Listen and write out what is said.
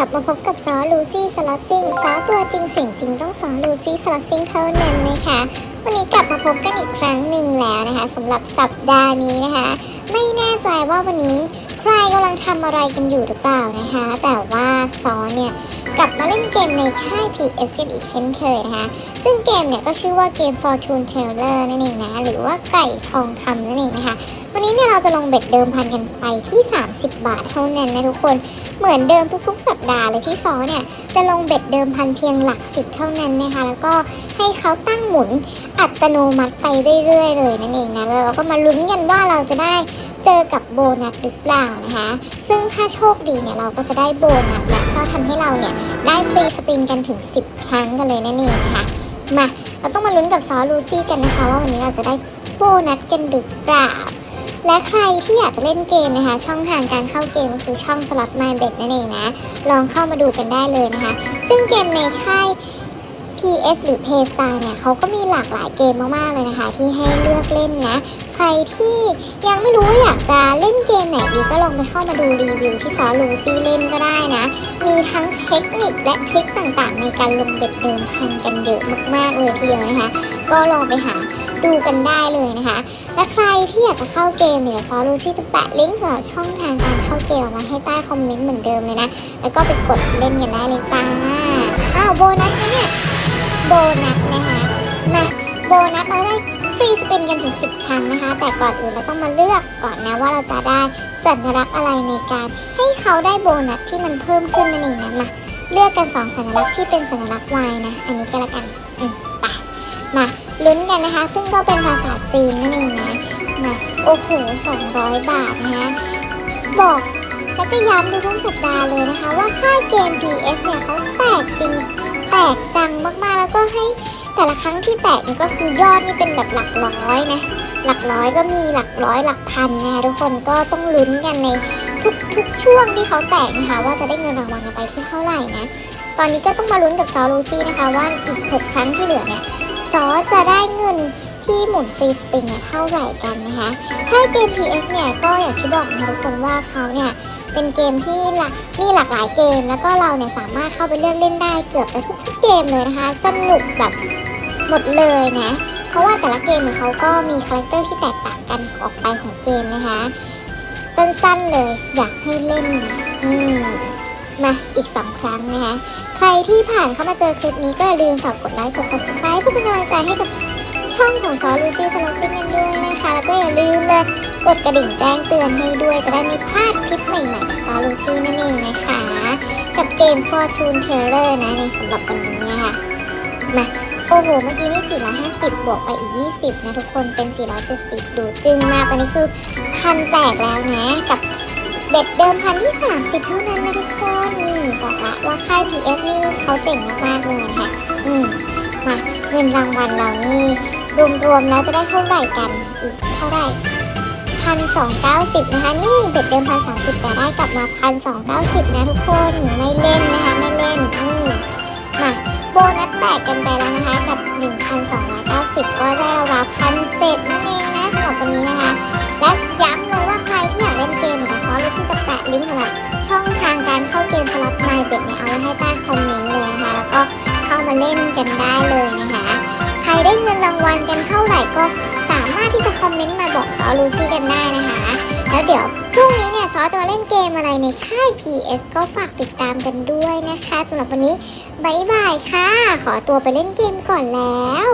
ลับมาพบกับซอลูซี่สลัสซิงซอตัวจริงเสียงจริงต้องซอลูซี่สลัสซิงเท่านั้นนะคะ วันนี้กลับมาพบกันอีกครั้งหนึ่งแล้วนะคะสำหรับสัปดาห์นี้นะคะ ไม่แน่ใจว่าวันนี้ ใครกำลังทำอะไรกันอยู่หรือเปล่านะคะ แต่ว่าซอเนี่ยกลับมาเล่นเกมในค่าย PS กันอีกเช่นเคยนะคะ ซึ่งเกมเนี่ยก็ชื่อว่าเกม Fortune Teller นั่นเองนะ หรือว่าไก่ทองคำนั่นเองนะคะ วันนี้เนี่ยเราจะลงเบ็ดเดิมพันกันไปที่ 30 บาทเท่านั้นนะทุกคน เหมือนเดิมทุกๆ สัปดาห์เลยที่ซอเนี่ยจะลงเบ็ดเดิมพันเพียงหลักสิบเท่านั้นนะคะ แล้วก็ให้เขาตั้งหมุนอัตโนมัติไปเรื่อยๆ เลยนั่นเองนะ แล้วเราก็มาลุ้นกันว่าเราจะได้ เจอกับโบนัสหรือเปล่านะคะ ซึ่งถ้าโชคดีเนี่ยเราก็จะได้โบนัสและก็ทำให้เราเนี่ยได้ฟรีสปินกันถึง 10 ครั้งกันเลยนั่นเองนะคะมาเราต้องมาลุ้นกับซอลูซี่กันนะคะ ว่าวันนี้เราจะได้โบนัสกันหรือเปล่าและใครที่อยากจะเล่นเกมนะคะ ช่องทางการเข้าเกมก็คือช่อง Slot My Bet นั่นเองนะ ลองเข้ามาดูกันได้เลยนะคะ ซึ่งเกมในค่าย PS หรือ Paystar เนี่ยเขาก็มีหลากหลายเกมมากๆเลยนะคะ ที่ให้เลือกเล่นนะ ใครที่ยังไม่รู้ว่าอยากจะเล่นเกมไหนดีก็ลองไปเข้ามาดูรีวิวที่ซอลูซี่เล่นก็ได้นะ มีทั้งเทคนิคและทริคต่างๆ ในการลงเบ็ดเดิมพันกันเยอะมากๆเลยทีเดียวนะคะ ก็ลองไปหา ดูกันได้เลยนะคะ และใครที่อยากจะเข้าเกมเนี่ยซอลูซี่จะแปะลิงก์สำหรับช่องทางการเข้าเกมเอามาให้ใต้คอมเมนต์เหมือนเดิมเลยนะ แล้วก็ไปกดเล่นกันได้เลยจ้า อ้าวโบนัสนะเนี่ย โบนัสนะคะ มาโบนัสเราได้ฟรีสปินกันถึง 10 ครั้งนะคะ แต่ก่อนอื่นเราต้องมาเลือกก่อนนะว่าเราจะได้สัญลักษณ์อะไรในการ ให้เขาได้โบนัสที่มันเพิ่มขึ้นนั่นเองนะมาเลือกกัน 2 สัญลักษณ์ที่เป็นสัญลักษณ์ Y นะ อันนี้ก็แล้วกัน อืมไปมา ลุ้นกันนะคะ ซึ่งก็เป็นภาษาจีนนั่นเองนะมาโอ้โห200 บาทนะคะบอกและก็ย้ำทุกๆสัปดาห์เลยนะคะ ว่าค่ายเกม PS เนี่ยเขาแตกจริงแตกจังมากๆ แล้วก็ให้แต่ละครั้งที่แตกนี่ก็คือยอดนี่เป็นแบบหลักร้อยนะ หลักร้อยก็มีหลักร้อยหลักพันนะคะทุกคนก็ต้องลุ้นกันในทุกๆช่วงที่เขาแตกนะคะ ว่าจะได้เงินรางวัลไปที่เท่าไหร่นะ ตอนนี้ก็ต้องมาลุ้นกับซอลูซี่นะคะ ว่าอีก 6 ครั้งที่เหลือเนี่ย ซอจะได้เงินที่หมุนฟรีสปินเนี่ยเท่าไหร่กันนะคะ ถ้าเกม PS เนี่ยก็อย่างที่บอกนะทุกคนว่าเขาเนี่ยเป็นเกมที่มีหลากหลายเกม แล้วก็เราเนี่ยสามารถเข้าไปเลือกเล่นได้เกือบไปทุกๆเกมเลยนะคะ สนุกแบบหมดเลยนะ เพราะว่าแต่ละเกมเนี่ยเขาก็มีคาแรคเตอร์ที่แตกต่างกันออกไปของเกมนะคะ สั้นๆเลยอยากให้เล่นนะอืมมาอีกสองครั้งนะคะ ใครที่ผ่านเข้ามาเจอคลิปนี้ก็อย่าลืมฝากกดไลค์กด subscribe เพื่อเป็นกำลังใจให้กับช่องของซอลูซี่สโลซิงกันด้วยนะคะ แล้วก็อย่าลืมเลยกดกระดิ่งแจ้งเตือนให้ด้วย จะได้ไม่พลาดคลิปใหม่ๆจากซาลูซี่นั่นเองนะคะ กับเกม Fortune Teller นะในสำหรับวันนี้นะคะมาโอ้โห เมื่อกี้นี่ 450 บวกไปอีก 20 นะ ทุกคน เป็น 470 ดูจึงมากตอนนี้คือพันแตกแล้วนะ กับเบ็ดเดิมพันที่ 30 เท่านั้นนะทุกคน PS นี่เขาเจ๋งมากๆเลยนะคะอืมมาเงินรางวัลเรานี่รวมๆแล้วจะได้เท่าไหร่กันอีกเท่าไหร่พันสองเก้าสิบนะคะ นี่เบ็ดเดิมพันสามสิบแต่ได้กลับมาพันสองเก้าสิบนะทุกคนไม่เล่นนะคะ ไม่เล่นอืมมาโบนัสแตกกันไปแล้วนะคะ กับ1,290ก็ได้ราวพันเจ็ดนั่นเองนะ กันได้เลยนะคะ ใครได้เงินรางวัลกันเท่าไหร่ก็สามารถที่จะคอมเมนต์มาบอกซอลูซี่กันได้นะคะ แล้วเดี๋ยวพรุ่งนี้เนี่ยซอจะมาเล่นเกมอะไรในค่าย PS ก็ฝากติดตามกันด้วยนะคะสำหรับวันนี้บายบายค่ะ ขอตัวไปเล่นเกมก่อนแล้ว